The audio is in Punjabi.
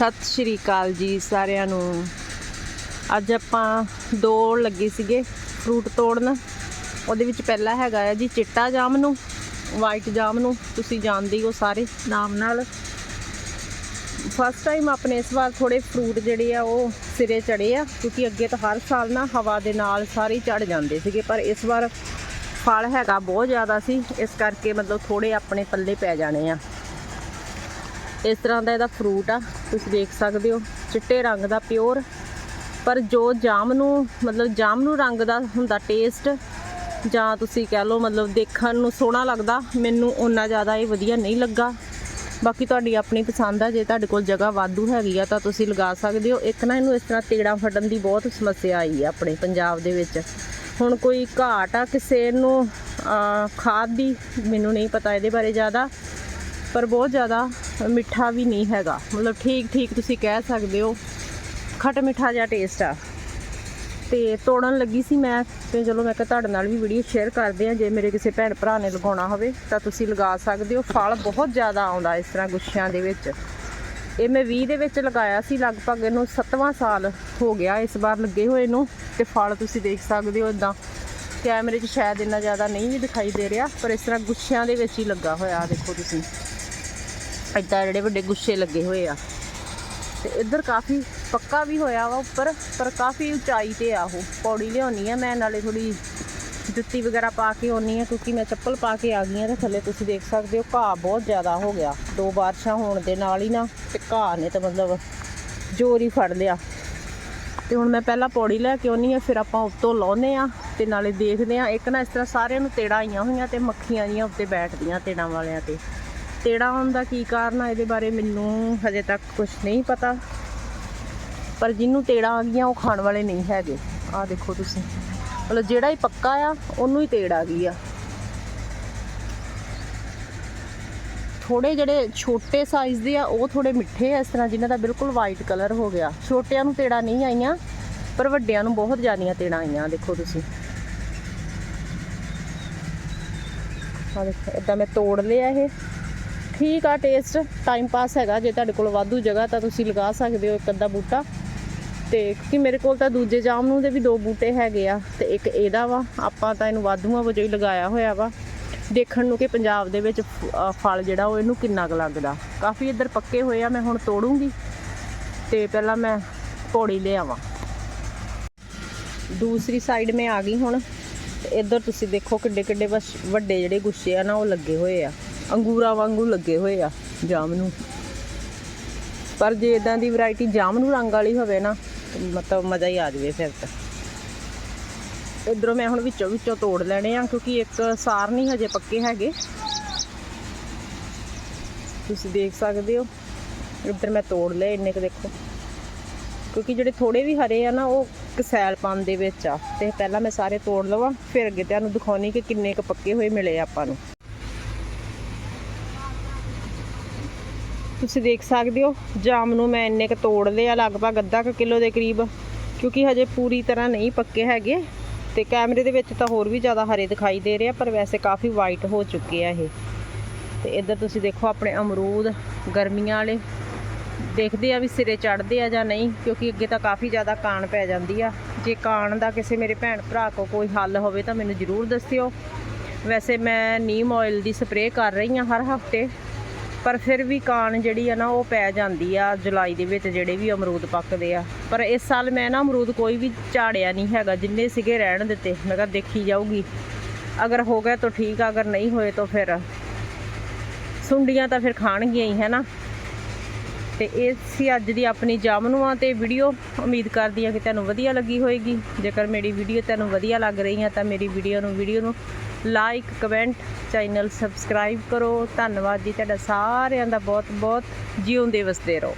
ਸਤਿ ਸ਼੍ਰੀ ਅਕਾਲ ਜੀ ਸਾਰਿਆਂ ਨੂੰ। ਅੱਜ ਆਪਾਂ ਦੋ ਲੱਗੇ ਸੀਗੇ ਫਰੂਟ ਤੋੜਨ। ਉਹਦੇ ਵਿੱਚ ਪਹਿਲਾ ਹੈਗਾ ਆ ਜੀ ਚਿੱਟਾ ਜਾਮ ਨੂੰ ਵਾਈਟ ਜਾਮ ਨੂੰ। ਤੁਸੀਂ ਜਾਣਦੇ ਹੋ ਸਾਰੇ ਨਾਮ ਨਾਲ। ਫਸਟ ਟਾਈਮ ਆਪਣੇ ਇਸ ਵਾਰ ਥੋੜੇ ਫਰੂਟ ਜਿਹੜੇ ਆ ਉਹ ਸਿਰੇ ਚੜੇ ਆ, ਕਿਉਂਕਿ ਅੱਗੇ ਤਾਂ ਹਰ ਸਾਲ ਨਾ ਹਵਾ ਦੇ ਨਾਲ ਸਾਰੇ ਚੜ ਜਾਂਦੇ ਸੀਗੇ, ਪਰ ਇਸ ਵਾਰ ਫਲ ਹੈਗਾ ਬਹੁਤ ਜ਼ਿਆਦਾ ਸੀ, ਇਸ ਕਰਕੇ ਮਤਲਬ ਥੋੜੇ ਆਪਣੇ ਪੱਲੇ ਪੈ ਜਾਣੇ ਆ। ਇਸ ਤਰ੍ਹਾਂ ਦਾ ਇਹਦਾ ਫਰੂਟ ਆ। ਤੁਸੀਂ ਦੇਖ ਸਕਦੇ ਹੋ, ਚਿੱਟੇ ਰੰਗ ਦਾ ਪਿਓਰ। ਪਰ ਜੋ ਜਾਮ ਨੂੰ, ਮਤਲਬ ਜਾਮ ਨੂੰ ਰੰਗ ਦਾ ਹੁੰਦਾ ਟੇਸਟ ਜਾਂ ਤੁਸੀਂ ਕਹਿ ਲਓ ਮਤਲਬ ਦੇਖਣ ਨੂੰ ਸੋਹਣਾ ਲੱਗਦਾ, ਮੈਨੂੰ ਓਨਾ ਜ਼ਿਆਦਾ ਇਹ ਵਧੀਆ ਨਹੀਂ ਲੱਗਾ। ਬਾਕੀ ਤੁਹਾਡੀ ਆਪਣੀ ਪਸੰਦ ਆ, ਜੇ ਤੁਹਾਡੇ ਕੋਲ ਜਗ੍ਹਾ ਵਾਧੂ ਹੈਗੀ ਆ, ਤਾਂ ਤੁਸੀਂ ਲਗਾ ਸਕਦੇ ਹੋ। ਇੱਕ ਨਾ ਇਹਨੂੰ ਇਸ ਤਰ੍ਹਾਂ ਤੇੜਾ ਫਟਣ ਦੀ ਬਹੁਤ ਸਮੱਸਿਆ ਆਈ ਆ ਆਪਣੇ ਪੰਜਾਬ ਦੇ ਵਿੱਚ। ਹੁਣ ਕੋਈ ਘਾਟ ਆ ਕਿਸੇ ਨੂੰ ਖਾਦ ਦੀ, ਮੈਨੂੰ ਨਹੀਂ ਪਤਾ ਇਹਦੇ ਬਾਰੇ ਜ਼ਿਆਦਾ। ਪਰ ਬਹੁਤ ਜ਼ਿਆਦਾ ਮਿੱਠਾ ਵੀ ਨਹੀਂ ਹੈਗਾ। ਮਤਲਬ ਠੀਕ ਠੀਕ ਤੁਸੀਂ ਕਹਿ ਸਕਦੇ ਹੋ। ਖੱਟ ਮਿੱਠਾ ਜਿਹਾ ਟੇਸਟ ਆ। ਤੇ ਤੋੜਨ ਲੱਗੀ ਸੀ ਮੈਂ ਤੇ ਚਲੋ ਮੈਂ ਕਿਹਾ ਤੁਹਾਡੇ ਨਾਲ ਵੀ ਵੀਡੀਓ ਸ਼ੇਅਰ ਕਰਦੇ ਆ ਜੇ ਮੇਰੇ ਕਿਸੇ ਭੈਣ ਭਰਾ ਨੇ ਲਗਾਉਣਾ ਹੋਵੇ ਤਾਂ ਤੁਸੀਂ ਲਗਾ ਸਕਦੇ ਹੋ। ਫਲ ਬਹੁਤ ਜ਼ਿਆਦਾ ਆਉਂਦਾ ਇਸ ਤਰ੍ਹਾਂ ਗੁੱਛਿਆਂ ਦੇ ਵਿੱਚ। ਇਹ ਮੈਂ 20 ਦੇ ਵਿੱਚ ਲਗਾਇਆ ਸੀ, ਲਗਭਗ ਇਹਨੂੰ 7ਵਾਂ ਸਾਲ ਹੋ ਗਿਆ ਇਸ ਵਾਰ ਲੱਗੇ ਹੋਏ ਨੂੰ। ਤੇ ਫਲ ਤੁਸੀਂ ਦੇਖ ਸਕਦੇ ਹੋ ਇਦਾਂ। ਕੈਮਰੇ 'ਚ ਸ਼ਾਇਦ ਇੰਨਾ ਜ਼ਿਆਦਾ ਨਹੀਂ ਵੀ ਦਿਖਾਈ ਦੇ ਰਿਹਾ, ਪਰ ਇਸ ਤਰ੍ਹਾਂ ਗੁੱਛਿਆਂ ਦੇ ਵਿੱਚ ਹੀ ਲੱਗਾ ਹੋਇਆ। ਦੇਖੋ ਤੁਸੀਂ। ਇੱਦਾਂ ਜਿਹੜੇ ਵੱਡੇ ਗੁੱਛੇ ਲੱਗੇ ਹੋਏ ਆ। ਤੇ ਇੱਧਰ ਕਾਫੀ ਪੱਕਾ ਵੀ ਹੋਇਆ ਵਾ ਉੱਪਰ, ਪਰ ਕਾਫੀ ਉਚਾਈ ਤੇ ਆ ਉਹ। ਪੌੜੀ ਲਿਆਉਣੀ ਆ ਮੈਂ, ਨਾਲੇ ਥੋੜੀ ਜੁੱਤੀ ਵਗੈਰਾ ਪਾ ਕੇ ਆਉਣੀ ਆ, ਕਿਉਂਕਿ ਮੈਂ ਚੱਪਲ ਪਾ ਕੇ ਆ ਗਈ ਆ ਤੇ ਥੱਲੇ ਤੁਸੀਂ ਦੇਖ ਸਕਦੇ ਹੋ ਘਾਹ ਬਹੁਤ ਜ਼ਿਆਦਾ ਹੋ ਗਿਆ। ਦੋ ਬਾਰਿਸ਼ਾਂ ਹੋਣ ਦੇ ਨਾਲ ਹੀ ਨਾ, ਤੇ ਘਾਹ ਨੇ ਤਾਂ ਮਤਲਬ ਜ਼ੋਰ ਹੀ ਫੜ ਲਿਆ। ਤੇ ਹੁਣ ਮੈਂ ਪਹਿਲਾਂ ਪੌੜੀ ਲੈ ਕੇ ਆਉਣੀ ਆ, ਫਿਰ ਆਪਾਂ ਉੱਤੋਂ ਲਾਉਨੇ ਆ ਤੇ ਨਾਲੇ ਦੇਖਦੇ ਆ। ਇੱਕ ਨਾ ਇਸ ਤਰ੍ਹਾਂ ਸਾਰਿਆਂ ਨੂੰ ਤੇੜਾ ਆਈਆਂ ਹੋਈਆਂ ਤੇ ਮੱਖੀਆਂ ਜੀਆਂ ਉੱਤੇ ਬੈਠਦੀਆਂ ਤੇੜਾਂ ਵਾਲਿਆਂ ਤੇ। ਤੇੜਾ ਆਉਣ ਦਾ ਕੀ ਕਾਰਨ ਆ, ਇਹਦੇ ਬਾਰੇ ਮੈਨੂੰ ਹਜੇ ਤੱਕ ਕੁਝ ਨਹੀਂ ਪਤਾ। ਪਰ ਜਿਹਨੂੰ ਤੇੜਾ ਆ ਗਈਆਂ ਉਹ ਖਾਣ ਵਾਲੇ ਨਹੀਂ ਹੈਗੇ। ਆਹ ਦੇਖੋ ਤੁਸੀਂ। ਮਤਲਬ ਜਿਹੜਾ ਹੀ ਪੱਕਾ ਆ, ਉਹਨੂੰ ਹੀ ਤੇੜ ਆ ਗਈ ਆ। ਥੋੜੇ ਜਿਹੜੇ ਛੋਟੇ ਸਾਈਜ਼ ਦੇ ਆ, ਉਹ ਥੋੜੇ ਮਿੱਠੇ ਆ ਇਸ ਤਰ੍ਹਾਂ, ਜਿਨ੍ਹਾਂ ਦਾ ਬਿਲਕੁਲ ਵਾਈਟ ਕਲਰ ਹੋ ਗਿਆ। ਛੋਟਿਆਂ ਨੂੰ ਤੇੜਾ ਨਹੀਂ ਆਈਆਂ, ਪਰ ਵੱਡਿਆਂ ਨੂੰ ਬਹੁਤ ਜ਼ਿਆਦੀਆਂ ਤੇੜਾਂ ਆਈਆਂ, ਦੇਖੋ ਤੁਸੀਂ। ਆ ਦੇਖੋ ਇਦਾਂ ਮੈਂ ਤੋੜ ਲਿਆ ਇਹ। ਠੀਕ ਆ ਟੇਸਟ ਟਾਈਮ ਪਾਸ ਹੈਗਾ। ਜੇ ਤੁਹਾਡੇ ਕੋਲ ਵਾਧੂ ਜਗ੍ਹਾ ਤਾਂ ਤੁਸੀਂ ਲਗਾ ਸਕਦੇ ਹੋ ਇੱਕ ਅੱਧਾ ਬੂਟਾ। ਤੇ ਕਿਉਂਕਿ ਮੇਰੇ ਕੋਲ ਤਾਂ ਦੂਜੇ ਜਾਮਨੂ ਦੇ ਵੀ ਦੋ ਬੂਟੇ ਹੈਗੇ ਆ ਤੇ ਇੱਕ ਇਹਦਾ ਵਾ। ਆਪਾਂ ਤਾਂ ਇਹਨੂੰ ਵਾਧੂਆਂ ਵਜੋਂ ਹੀ ਲਗਾਇਆ ਹੋਇਆ ਵਾ। ਦੇਖਣ ਨੂੰ ਕਿ ਪੰਜਾਬ ਦੇ ਵਿੱਚ ਫਲ ਜਿਹੜਾ ਉਹ ਇਹਨੂੰ ਕਿੰਨਾ ਕੁ ਲੱਗਦਾ। ਕਾਫੀ ਇੱਧਰ ਪੱਕੇ ਹੋਏ ਆ, ਮੈਂ ਹੁਣ ਤੋੜੂੰਗੀ। ਤੇ ਪਹਿਲਾਂ ਮੈਂ ਪੌੜੀ ਲਿਆਵਾਂ। ਦੂਸਰੀ ਸਾਈਡ ਮੈਂ ਆ ਗਈ ਹੁਣ। ਇੱਧਰ ਤੁਸੀਂ ਦੇਖੋ ਕਿੱਡੇ ਕਿੱਡੇ ਬਸ ਵੱਡੇ ਜਿਹੜੇ ਗੁੱਛੇ ਆ ਨਾ, ਉਹ ਲੱਗੇ ਹੋਏ ਆ। ਅੰਗੂਰਾਂ ਵਾਂਗੂ ਲੱਗੇ ਹੋਏ ਆ ਜਾਮ ਨੂੰ। ਪਰ ਜੇ ਇਦਾਂ ਦੀ ਵੈਰਾਈਟੀ ਜਾਮਨੂ ਰੰਗ ਵਾਲੀ ਹੋਵੇ ਨਾ ਮਤਲਬ ਮਜ਼ਾ ਹੀ ਆ ਜਾਵੇ ਫਿਰ ਤਾਂ। ਇਧਰੋਂ ਮੈਂ ਹੁਣ ਵਿੱਚੋਂ ਵਿੱਚੋਂ ਤੋੜ ਲੈਣੇ ਆ, ਕਿਉਂਕਿ ਇੱਕ ਸਾਰ ਨਹੀਂ ਹਜੇ ਪੱਕੇ ਹੈਗੇ। ਤੁਸੀਂ ਦੇਖ ਸਕਦੇ ਹੋ, ਇੱਧਰ ਮੈਂ ਤੋੜ ਲਏ ਇੰਨੇ ਕੁ ਦੇਖੋ। ਕਿਉਂਕਿ ਜਿਹੜੇ ਥੋੜੇ ਵੀ ਹਰੇ ਆ ਨਾ, ਉਹ ਕਸੈਲਪਨ ਦੇ ਵਿੱਚ ਆ। ਤੇ ਪਹਿਲਾਂ ਮੈਂ ਸਾਰੇ ਤੋੜ ਲਵਾਂ, ਫਿਰ ਅੱਗੇ ਤੁਹਾਨੂੰ ਦਿਖਾਉਣੀ ਕਿ ਕਿੰਨੇ ਕੁ ਪੱਕੇ ਹੋਏ ਮਿਲੇ ਆਪਾਂ ਨੂੰ। ਤੁਸੀਂ ਦੇਖ ਸਕਦੇ ਹੋ, ਜਾਮ ਨੂੰ ਮੈਂ ਇੰਨੇ ਕ ਤੋੜ ਲਿਆ, ਲਗਭਗ ਅੱਧਾ ਕੁ ਕਿਲੋ ਦੇ ਕਰੀਬ, ਕਿਉਂਕਿ ਹਜੇ ਪੂਰੀ ਤਰ੍ਹਾਂ ਨਹੀਂ ਪੱਕੇ ਹੈਗੇ। ਤੇ ਕੈਮਰੇ ਦੇ ਵਿੱਚ ਤਾਂ ਹੋਰ ਵੀ ਜ਼ਿਆਦਾ ਹਰੇ ਦਿਖਾਈ ਦੇ ਰਿਹਾ ਪਰ ਵੈਸੇ ਕਾਫੀ ਵਾਈਟ ਹੋ ਚੁੱਕੇ ਆ ਇਹ। ਤੇ ਇੱਧਰ ਤੁਸੀਂ ਦੇਖੋ ਆਪਣੇ ਅਮਰੂਦ, ਗਰਮੀਆਂ ਵਾਲੇ। ਦੇਖਦੇ ਆ ਵੀ ਸਿਰੇ ਚੜਦੇ ਆ ਜਾਂ ਨਹੀਂ, ਕਿਉਂਕਿ ਅੱਗੇ ਤਾਂ ਕਾਫੀ ਜ਼ਿਆਦਾ ਕਾਣ ਪੈ ਜਾਂਦੀ ਆ। ਜੇ ਕਾਣ ਦਾ ਕਿਸੇ ਮੇਰੇ ਭੈਣ ਭਰਾ ਕੋ ਕੋਈ ਹੱਲ ਹੋਵੇ ਤਾਂ ਮੈਨੂੰ ਜ਼ਰੂਰ ਦੱਸਿਓ। ਵੈਸੇ ਮੈਂ ਨੀਮ ਆਇਲ ਦੀ ਸਪਰੇਅ ਕਰ ਰਹੀ ਹਾਂ ਹਰ ਹਫ਼ਤੇ। ਪਰ ਫਿਰ ਵੀ ਕਾਨ ਜਿਹੜੀ ਆ ਨਾ, ਉਹ ਪੈ ਜਾਂਦੀ ਆ ਜੁਲਾਈ ਦੇ ਵਿੱਚ ਜਿਹੜੇ ਵੀ ਅਮਰੂਦ ਪੱਕਦੇ ਆ। ਪਰ ਇਸ ਸਾਲ ਮੈਂ ਨਾ ਅਮਰੂਦ ਕੋਈ ਵੀ ਝਾੜਿਆ ਨਹੀਂ ਹੈਗਾ, ਜਿੰਨੇ ਸੀਗੇ ਰਹਿਣ ਦਿੱਤੇ। ਮੈਂ ਕਿਹਾ ਦੇਖੀ ਜਾਊਗੀ। ਅਗਰ ਹੋ ਗਿਆ ਤਾਂ ਠੀਕ ਆ, ਅਗਰ ਨਹੀਂ ਹੋਏ ਤਾਂ ਫਿਰ ਸੁੰਡੀਆਂ ਤਾਂ ਫਿਰ ਖਾਣਗੀਆਂ ਹੀ, ਹੈ ਨਾ? ਤੇ ਇਹ ਸੀ ਅੱਜ ਦੀ ਆਪਣੀ ਜਾਮਨੂਆਂ ਤੇ ਵੀਡੀਓ ਉਮੀਦ ਕਰਦੀ ਹਾਂ ਕਿ ਤੁਹਾਨੂੰ ਵਧੀਆ ਲੱਗੀ ਹੋਏਗੀ। ਜੇਕਰ ਮੇਰੀ ਵੀਡੀਓ ਤੁਹਾਨੂੰ ਵਧੀਆ ਲੱਗ ਰਹੀ ਆ, ਤਾਂ ਮੇਰੀ ਵੀਡੀਓ ਨੂੰ ਵੀਡੀਓ ਨੂੰ ਲਾਈਕ ਕਮੈਂਟ ਚੈਨਲ ਸਬਸਕ੍ਰਾਈਬ ਕਰੋ। ਧੰਨਵਾਦ ਜੀ ਤੁਹਾਡਾ ਸਾਰਿਆਂ ਦਾ ਬਹੁਤ ਬਹੁਤ ਜਿਉਂਦੇ ਵਸਦੇ ਰਹੋ।